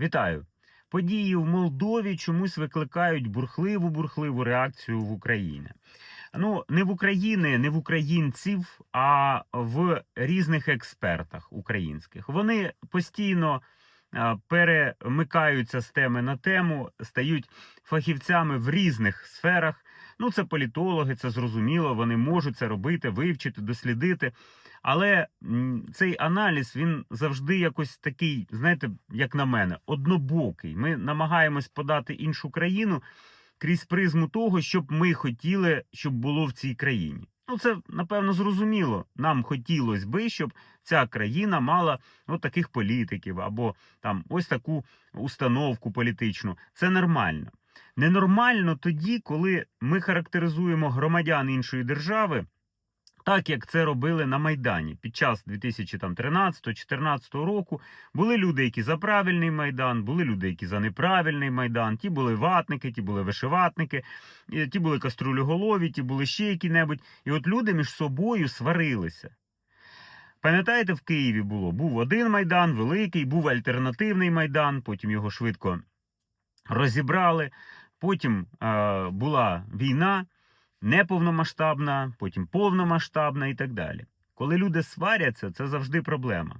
Вітаю! Події в Молдові чомусь викликають бурхливу бурхливу реакцію в Україні. Ну, не в Україні, не в українців, а в різних експертах українських. Вони постійно перемикаються з теми на тему, стають фахівцями в різних сферах. Ну, це політологи, це зрозуміло. Вони можуть це робити, вивчити, дослідити. Але цей аналіз він завжди якось такий, знаєте, як на мене, однобокий. Ми намагаємось подати іншу країну крізь призму того, щоб ми хотіли, щоб було в цій країні. Ну, це напевно зрозуміло. Нам хотілося би, щоб ця країна мала от таких політиків або там ось таку установку політичну. Це нормально. Ненормально тоді, коли ми характеризуємо громадян іншої держави так як це робили на Майдані під час 2013-2014 року. Були люди, які за правильний майдан, були люди, які за неправильний майдан. Ті були ватники, ті були вишиватники, ті були каструлеголові, ті були ще які-небудь. І от люди між собою сварилися. Пам'ятаєте, в Києві було? Був один майдан, великий, був альтернативний майдан, потім його швидко розібрали. Потім е, була війна неповномасштабна, потім повномасштабна і так далі. Коли люди сваряться, це завжди проблема.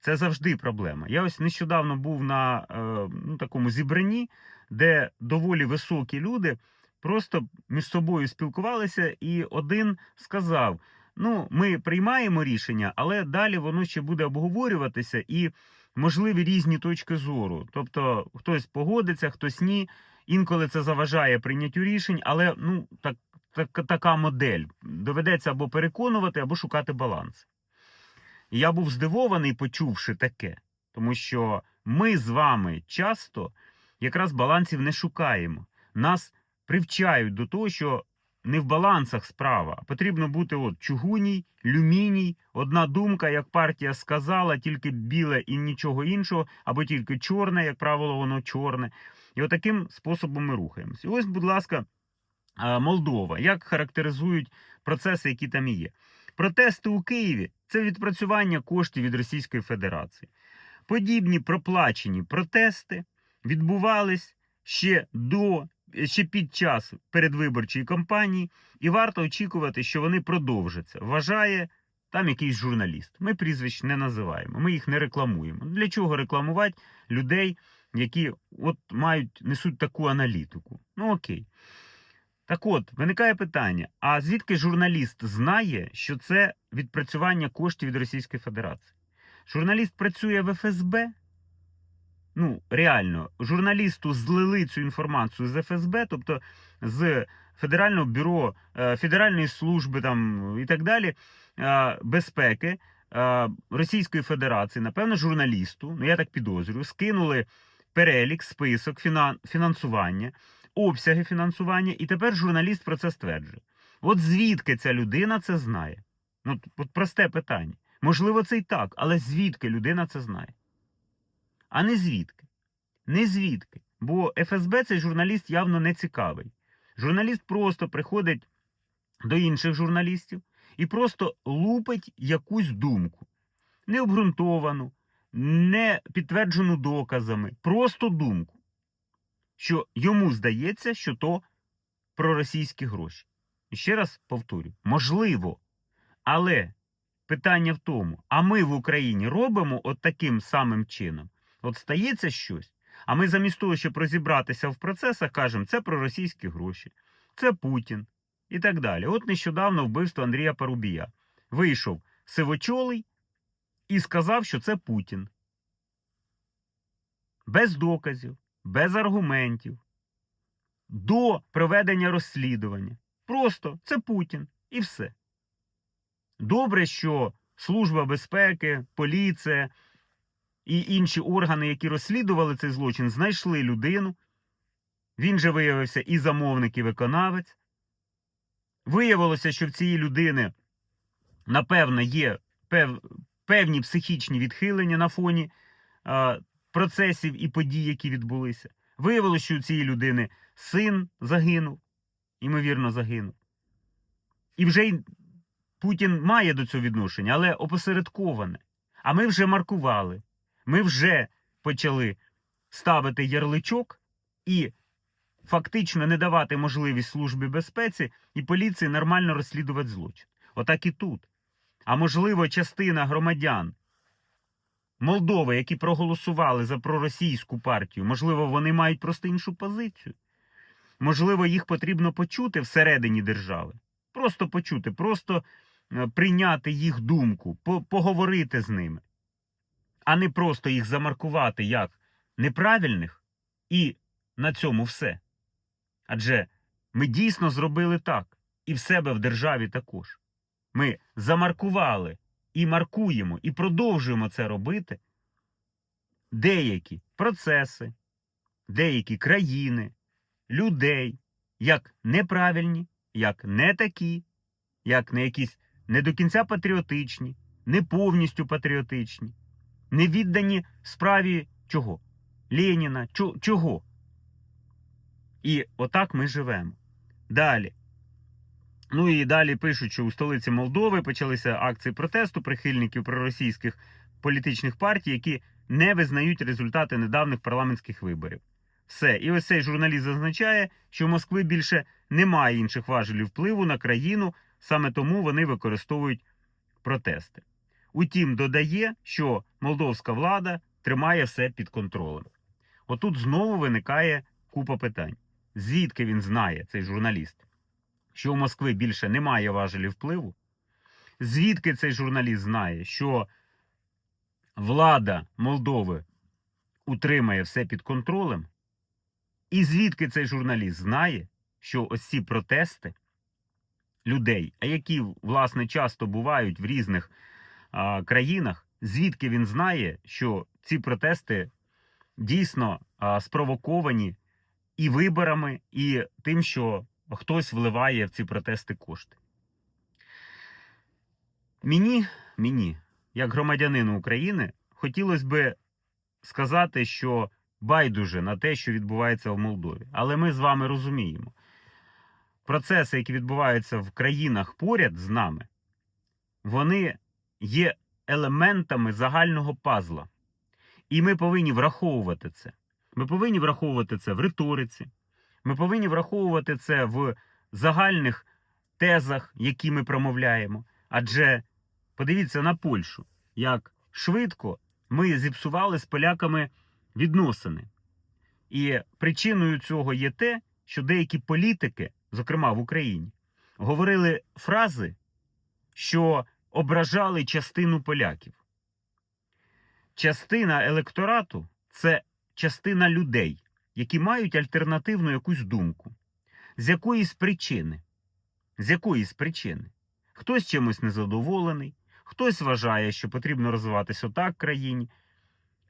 Це завжди проблема. Я ось нещодавно був на е, ну, такому зібранні, де доволі високі люди просто між собою спілкувалися, і один сказав: ну, ми приймаємо рішення, але далі воно ще буде обговорюватися і можливі різні точки зору. Тобто хтось погодиться, хтось ні. Інколи це заважає прийняттю рішень, але ну так, так, така модель. Доведеться або переконувати, або шукати баланс. Я був здивований, почувши таке, тому що ми з вами часто якраз балансів не шукаємо. Нас привчають до того, що не в балансах справа, потрібно бути от чугуній, люміній, одна думка, як партія сказала, тільки біле і нічого іншого, або тільки чорне, як правило, воно чорне. І отаким способом ми рухаємося. І ось, будь ласка, Молдова. Як характеризують процеси, які там є? Протести у Києві це відпрацювання коштів від Російської Федерації. Подібні проплачені протести відбувались ще до. Ще під час передвиборчої кампанії, і варто очікувати, що вони продовжаться. Вважає там якийсь журналіст. Ми прізвищ не називаємо, ми їх не рекламуємо. Для чого рекламувати людей, які от мають несуть таку аналітику? Ну окей. Так от, виникає питання: а звідки журналіст знає, що це відпрацювання коштів від Російської Федерації? Журналіст працює в ФСБ? Ну, реально, журналісту злили цю інформацію з ФСБ, тобто з Федерального бюро, е, Федеральної служби там і так далі е, безпеки е, Російської Федерації, напевно, журналісту, ну я так підозрюю, скинули перелік, список фінансування, обсяги фінансування, і тепер журналіст про це стверджує. От звідки ця людина це знає? Ну, от просте питання. Можливо, це і так, але звідки людина це знає? А не звідки. Не звідки. Бо ФСБ цей журналіст явно не цікавий. Журналіст просто приходить до інших журналістів і просто лупить якусь думку. Необґрунтовану, не підтверджену доказами, просто думку. Що йому здається, що то про російські гроші. І ще раз повторю: можливо. Але питання в тому: а ми в Україні робимо от таким самим чином. От стається щось, а ми замість того, щоб розібратися в процесах, кажемо, це про російські гроші, це Путін і так далі. От нещодавно вбивство Андрія Парубія. Вийшов сивочолий і сказав, що це Путін. Без доказів, без аргументів, до проведення розслідування. Просто це Путін і все. Добре, що Служба безпеки, поліція і інші органи, які розслідували цей злочин, знайшли людину. Він же виявився і замовник, і виконавець. Виявилося, що в цієї людини, напевно, є пев... певні психічні відхилення на фоні а, процесів і подій, які відбулися. Виявилося, що у цієї людини син загинув, ймовірно, загинув. І вже й Путін має до цього відношення, але опосередковане. А ми вже маркували. Ми вже почали ставити ярличок і фактично не давати можливість службі безпеці і поліції нормально розслідувати злочин. Отак і тут. А можливо, частина громадян Молдови, які проголосували за проросійську партію, можливо, вони мають просто іншу позицію. Можливо, їх потрібно почути всередині держави. Просто почути, просто е, прийняти їх думку, поговорити з ними, а не просто їх замаркувати як неправильних і на цьому все. Адже ми дійсно зробили так, і в себе в державі також. Ми замаркували і маркуємо, і продовжуємо це робити деякі процеси, деякі країни, людей як неправильні, як не такі, як не якісь не до кінця патріотичні, не повністю патріотичні, не віддані справі чого? Леніна, чого? І отак ми живемо. Далі. Ну і далі пишуть, що у столиці Молдови почалися акції протесту прихильників проросійських політичних партій, які не визнають результати недавніх парламентських виборів. Все, і ось цей журналіст зазначає, що в Москви більше немає інших важелів впливу на країну, саме тому вони використовують протести. Утім, додає, що молдовська влада тримає все під контролем. Отут знову виникає купа питань. Звідки він знає, цей журналіст, що у Москви більше немає важелів впливу? Звідки цей журналіст знає, що влада Молдови утримає все під контролем? І звідки цей журналіст знає, що ось ці протести людей, а які, власне, часто бувають в різних а, країнах, звідки він знає, що ці протести дійсно а, спровоковані і виборами, і тим, що хтось вливає в ці протести кошти. Мені, мені, як громадянину України, хотілося би сказати, що байдуже на те, що відбувається в Молдові. Але ми з вами розуміємо, процеси, які відбуваються в країнах поряд з нами, вони є елементами загального пазла. І ми повинні враховувати це. Ми повинні враховувати це в риториці. Ми повинні враховувати це в загальних тезах, які ми промовляємо. Адже подивіться на Польщу, як швидко ми зіпсували з поляками відносини. І причиною цього є те, що деякі політики, зокрема в Україні, говорили фрази, що ображали частину поляків. Частина електорату це частина людей, які мають альтернативну якусь думку. З якоїсь причини. З якоїсь причини. Хтось чимось незадоволений, хтось вважає, що потрібно розвиватися отак в країні.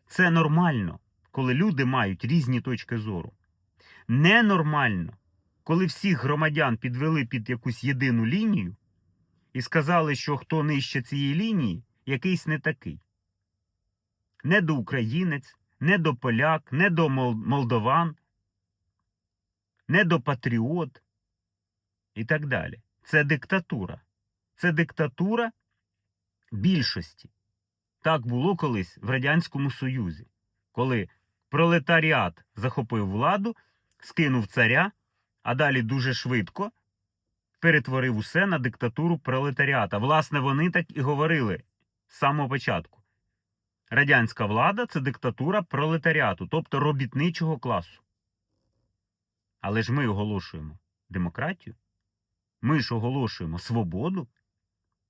Це нормально, коли люди мають різні точки зору. Ненормально, коли всіх громадян підвели під якусь єдину лінію і сказали, що хто нижче цієї лінії, якийсь не такий. Не до українець, не до поляк, не до молдован, не до патріот і так далі. Це диктатура. Це диктатура більшості. Так було колись в Радянському Союзі, коли пролетаріат захопив владу, скинув царя, а далі дуже швидко перетворив усе на диктатуру пролетаріата. Власне, вони так і говорили з самого початку. Радянська влада це диктатура пролетаріату, тобто робітничого класу. Але ж ми оголошуємо демократію, ми ж оголошуємо свободу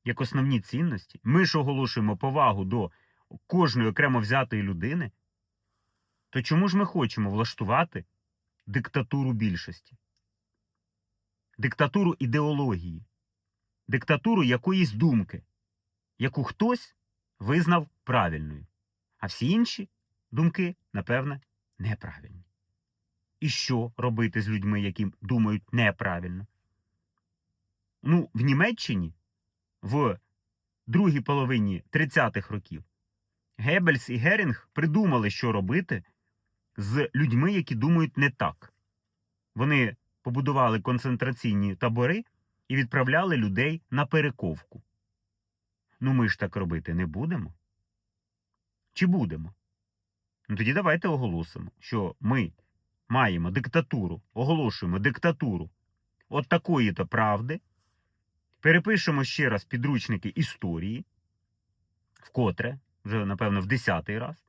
як основні цінності, ми ж оголошуємо повагу до кожної окремо взятої людини. То чому ж ми хочемо влаштувати диктатуру більшості? Диктатуру ідеології, диктатуру якоїсь думки, яку хтось визнав правильною, а всі інші думки, напевне, неправильні. І що робити з людьми, які думають неправильно? Ну, в Німеччині в другій половині 30-х років Геббельс і Герінг придумали, що робити з людьми, які думають не так. Вони побудували концентраційні табори і відправляли людей на перековку. Ну, ми ж так робити не будемо. Чи будемо? Ну тоді давайте оголосимо, що ми маємо диктатуру, оголошуємо диктатуру от такої то правди, перепишемо ще раз підручники історії, вкотре, вже, напевно, в десятий раз.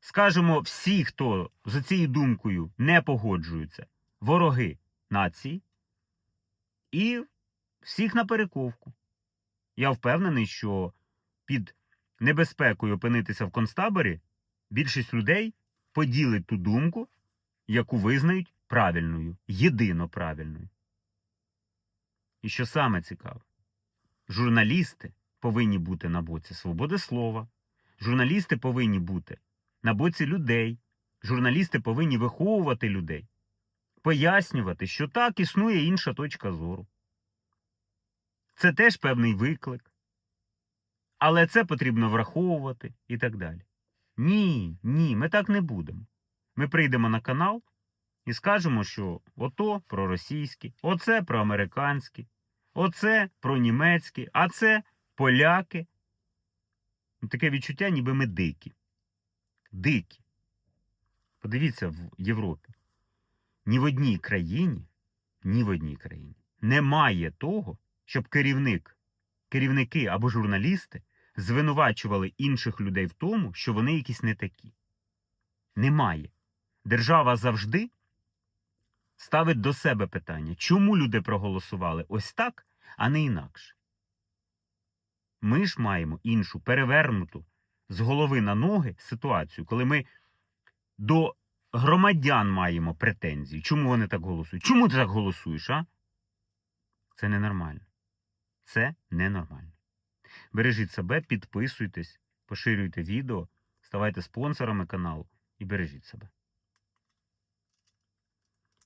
Скажемо всі, хто з цією думкою не погоджуються, вороги нації, і всіх на перековку. Я впевнений, що під небезпекою опинитися в концтаборі більшість людей поділить ту думку, яку визнають правильною, єдино правильною. І що саме цікаве, журналісти повинні бути на боці свободи слова, журналісти повинні бути на боці людей, журналісти повинні виховувати людей, пояснювати, що так існує інша точка зору. Це теж певний виклик. Але це потрібно враховувати і так далі. Ні, ні, ми так не будемо. Ми прийдемо на канал і скажемо, що ото про російські, оце про американські, оце про німецькі, а це поляки. Таке відчуття, ніби ми дикі. Дикі. Подивіться в Європі. Ні в одній країні, ні в одній країні немає того, щоб керівник, керівники або журналісти звинувачували інших людей в тому, що вони якісь не такі. Немає. Держава завжди ставить до себе питання, чому люди проголосували ось так, а не інакше. Ми ж маємо іншу перевернуту з голови на ноги ситуацію, коли ми до громадян маємо претензії. Чому вони так голосують? Чому ти так голосуєш, а? Це ненормально. Це ненормально. Бережіть себе, підписуйтесь, поширюйте відео, ставайте спонсорами каналу і бережіть себе.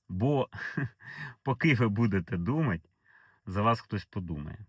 Бо поки ви будете думати, за вас хтось подумає.